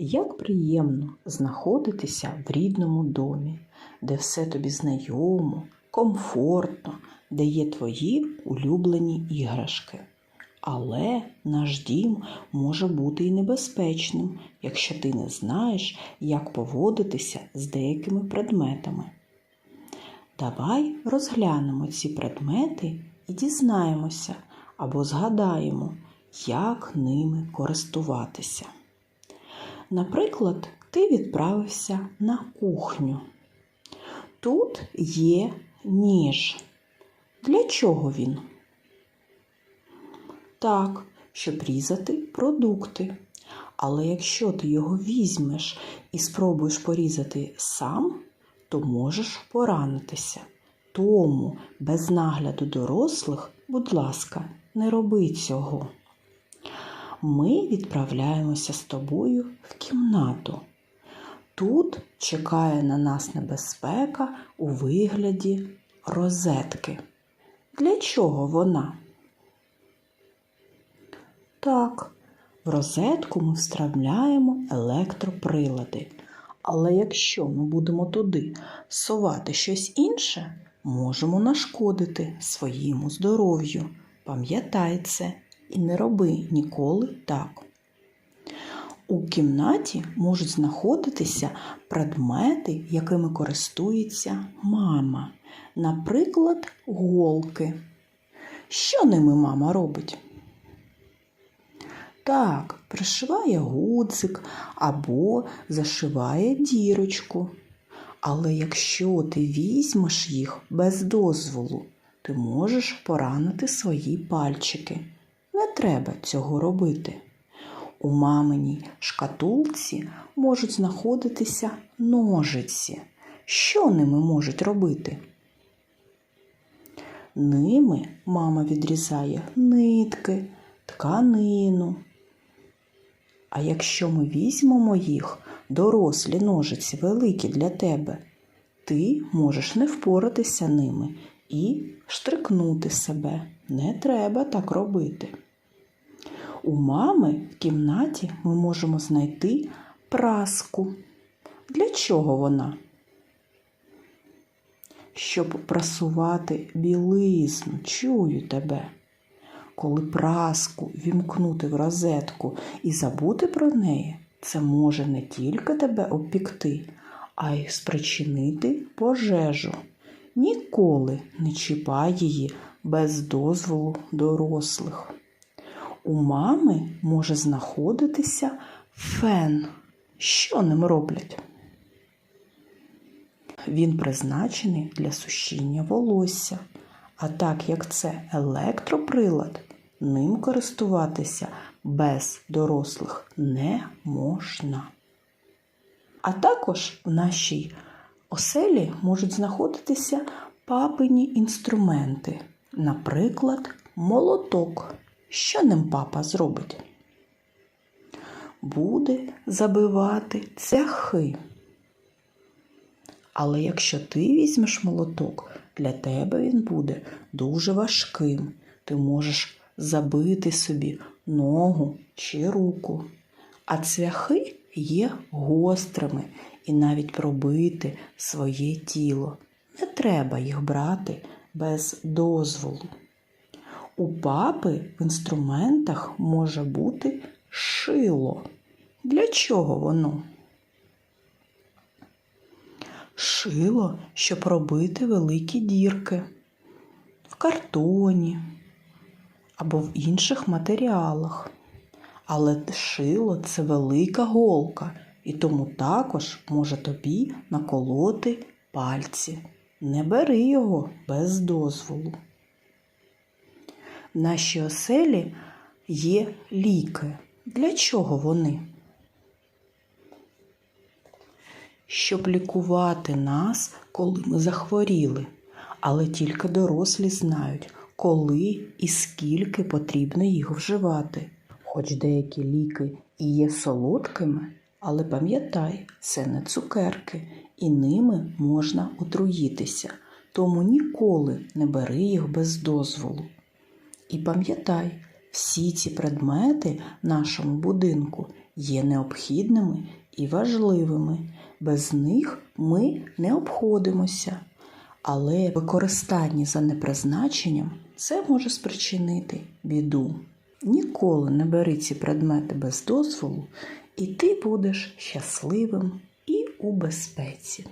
Як приємно знаходитися в рідному домі, де все тобі знайомо, комфортно, де є твої улюблені іграшки. Але наш дім може бути і небезпечним, якщо ти не знаєш, як поводитися з деякими предметами. Давай розглянемо ці предмети і дізнаємося або згадаємо, як ними користуватися. Наприклад, ти відправився на кухню. Тут є ніж. Для чого він? Так, щоб різати продукти. Але якщо ти його візьмеш і спробуєш порізати сам, то можеш поранитися. Тому без нагляду дорослих, будь ласка, не роби цього. Ми відправляємося з тобою в кімнату. Тут чекає на нас небезпека у вигляді розетки. Для чого вона? Так, в розетку ми встромляємо електроприлади. Але якщо ми будемо туди совати щось інше, можемо нашкодити своєму здоров'ю. Пам'ятай це і не роби ніколи так. У кімнаті можуть знаходитися предмети, якими користується мама. Наприклад, голки. Що ними мама робить? Так, пришиває гудзик або зашиває дірочку. Але якщо ти візьмеш їх без дозволу, ти можеш поранити свої пальчики. Не треба цього робити. У маминій шкатулці можуть знаходитися ножиці. Що ними можуть робити? Ними мама відрізає нитки, тканину. А якщо ми візьмемо їх, дорослі ножиці великі для тебе, ти можеш не впоратися ними і штрикнути себе. Не треба так робити. У мами в кімнаті ми можемо знайти праску. Для чого вона? Щоб прасувати білизну, чую тебе. Коли праску вімкнути в розетку і забути про неї, це може не тільки тебе обпікти, а й спричинити пожежу. Ніколи не чіпай її без дозволу дорослих. У мами може знаходитися фен. Що ним роблять? Він призначений для сушіння волосся. А так як це електроприлад, ним користуватися без дорослих не можна. А також в нашій оселі можуть знаходитися папині інструменти, наприклад, молоток. Що ним папа зробить? Буде забивати цяхи. Але якщо ти візьмеш молоток, для тебе він буде дуже важким. Ти можеш забити собі ногу чи руку. А цвяхи є гострими і навіть пробити своє тіло. Не треба їх брати без дозволу. У папи в інструментах може бути шило. Для чого воно? Шило, щоб робити великі дірки в картоні або в інших матеріалах. Але шило це велика голка, і тому також може тобі наколоти пальці. Не бери його без дозволу. Нашій оселі є ліки. Для чого вони? Щоб лікувати нас, коли ми захворіли. Але тільки дорослі знають, коли і скільки потрібно їх вживати. Хоч деякі ліки і є солодкими, але пам'ятай, це не цукерки, і ними можна отруїтися, тому ніколи не бери їх без дозволу. І пам'ятай, всі ці предмети нашому будинку є необхідними і важливими. Без них ми не обходимося. Але використання за непризначенням це може спричинити біду. Ніколи не бери ці предмети без дозволу, і ти будеш щасливим і у безпеці.